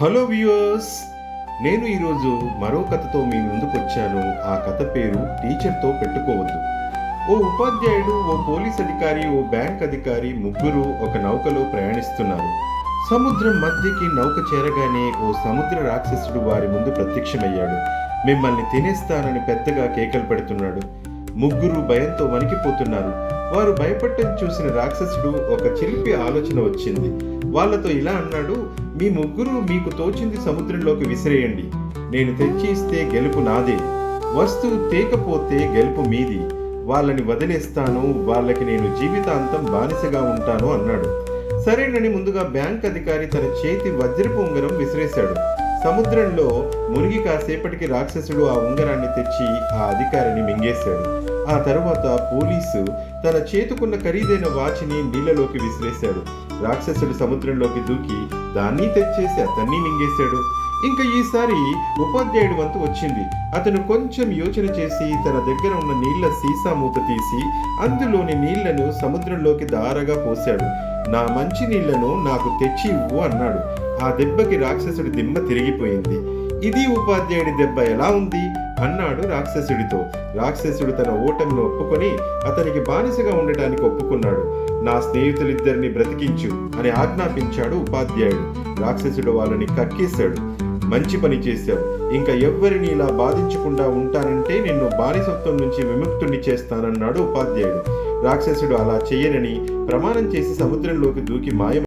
Hello viewers నేను ఈరోజు మరో కథతో మీ ముందుకు వచ్చాను ఆ కథ పేరు టీచర్తో పెట్టుకోవద్దు. ఓ ఉపాధ్యాయుడు ఓ పోలీస్ అధికారి ఓ బ్యాంక్ అధికారి ముగ్గురు ఒక నౌకలో ప్రయాణిస్తున్నారు. సముద్రం మధ్యకి నౌక చేరగానే ఓ సముద్ర రాక్షసుడు వారి ముందు ప్రత్యక్షమయ్యాడు. మిమ్మల్ని తినేస్తానని పెద్దగా కేకలు పెడుతున్నాడు. ముగ్గురు భయంతో వణికిపోతున్నారు. వారు భయపడటం చూసిన రాక్షసుడు ఒక చిలిపి ఆలోచన వచ్చింది. వాళ్ళతో ఇలా అన్నాడు మీ ముగ్గురు మీకు తోచింది సముద్రంలోకి విసిరేయండి. నేను తెచ్చి ఇస్తే గెలుపు నాదే. వస్తువు తేకపోతే గెలుపు మీది. వాళ్ళని వదిలేస్తాను వాళ్ళకి నేను జీవితాంతం బానిసగా ఉంటాను అన్నాడు. సరేనని ముందుగా బ్యాంక్ అధికారి తన చేతి వజ్రపు ఉంగరం విసిరేశాడు. సముద్రంలో మునిగి కాసేపటికి రాక్షసుడు ఆ ఉంగరాన్ని తెచ్చి ఆ అధికారిని మింగేశాడు. ఆ తర్వాత పోలీసు తన చేతుకున్న ఖరీదైన వాచిని నీళ్ళలోకి విసిరేశాడు. రాక్షసుడు సముద్రంలోకి దూకి దాన్ని తెచ్చేసి అతన్ని మింగేశాడు. ఇంకా ఈసారి ఉపాధ్యాయుడి వంతు వచ్చింది. అతను కొంచెం యోచన చేసి తన దగ్గర ఉన్న నీళ్ళ సీసా మూత తీసి అందులోని నీళ్ళను సముద్రంలోకి దారగా పోశాడు. నా మంచి నీళ్ళను నాకు తెచ్చి ఇవ్వు అన్నాడు. ఆ దెబ్బకి రాక్షసుడి దిమ్మ తిరిగిపోయింది. ఇది ఉపాధ్యాయుడి దెబ్బ ఎలా ఉంది? అన్నాడు రాక్షసుడితో. రాక్షసుడు తన ఓటమిని ఒప్పుకొని అతనికి బానిసగా ఉండటానికి ఒప్పుకున్నాడు. నా స్నేహితులిద్దరిని బ్రతికించు అని ఆజ్ఞాపించాడు ఉపాధ్యాయుడు. రాక్షసుడు వాళ్ళని కక్కేశాడు. మంచి పని చేశావు. ఇంకా ఎవ్వరిని ఇలా బాధించకుండా ఉంటానంటే నిన్ను బానిసత్వం నుంచి విముక్తుణ్ణి చేస్తానన్నాడు ఉపాధ్యాయుడు. రాక్షసుడు అలా చేయనని ప్రమాణం చేసి సముద్రంలోకి దూకి మాయం